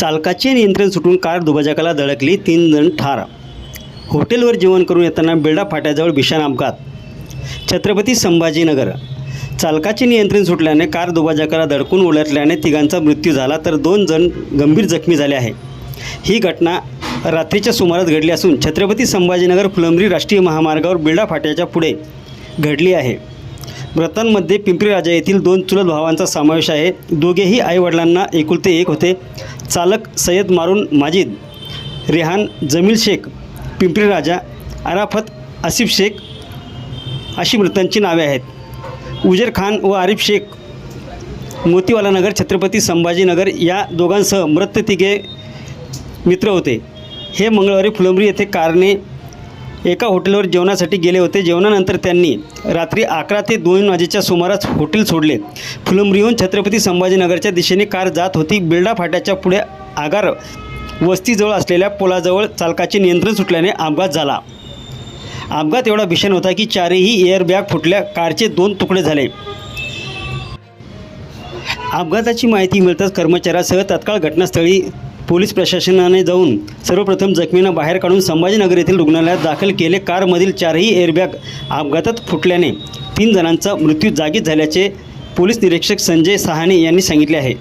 चालकाचे नियंत्रण सुटून कार दुभाजकाला धडकली. तीन जण ठार. हॉटेलवर जेवण करून येताना बेडा फाट्याजवळ भीषण अपघात. छत्रपती संभाजीनगर. चालकाचे नियंत्रण सुटल्याने कार दुभाजकाला धडकून उलटल्याने तिघांचा मृत्यू झाला तर दोन जण गंभीर जखमी झाले आहे. ही घटना रात्रीच्या सुमारास घडली असून छत्रपती संभाजीनगर फुलंब्री राष्ट्रीय महामार्गावर बेडा फाट्याच्या पुढे घडली आहे. मृतांमध्ये पिंपरी राजा येथील दोन चुलत भावांचा समावेश आहे. दोघेही आईवडिलांना एकुलते एक होते. चालक सय्यद मारून माजिद रेहान जमील शेख पिंपरी राजा अराफत आसिफ शेख अशी मृतांची नावे आहेत. उजेर खान व आरिफ शेख मोतीवाला नगर छत्रपती संभाजीनगर या दोघांसह मृत तिघे मित्र होते. हे मंगळवारी फुलंब्री येथे कारने एका हॉटेलवर जेवणासाठी गेले होते. जेवणानंतर त्यांनी रात्री अकरा ते दोन वाजेच्या सुमारास हॉटेल सोडले. फुलंब्रीहून छत्रपती संभाजीनगरच्या दिशेने कार जात होती. बिल्डा फाट्याच्या पुढे आगार वस्तीजवळ असलेल्या पुलाजवळ चालकाचे नियंत्रण सुटल्याने अपघात झाला. अपघात एवढा भीषण होता की चारही एअरबॅग फुटल्या कारचे दोन तुकडे झाले. अपघाताची माहिती मिळताच कर्मचाऱ्यासह तत्काळ घटनास्थळी पोलीस प्रशासनाने जाऊन सर्वप्रथम जखमींना बाहेर काढून संभाजीनगर येथील रुग्णालयात दाखल केले. कारमधील चारही एअरबॅग अपघातात फुटल्याने तीन जणांचा मृत्यू जागीच झाल्याचे पोलीस निरीक्षक संजय सहाणे यांनी सांगितले आहे.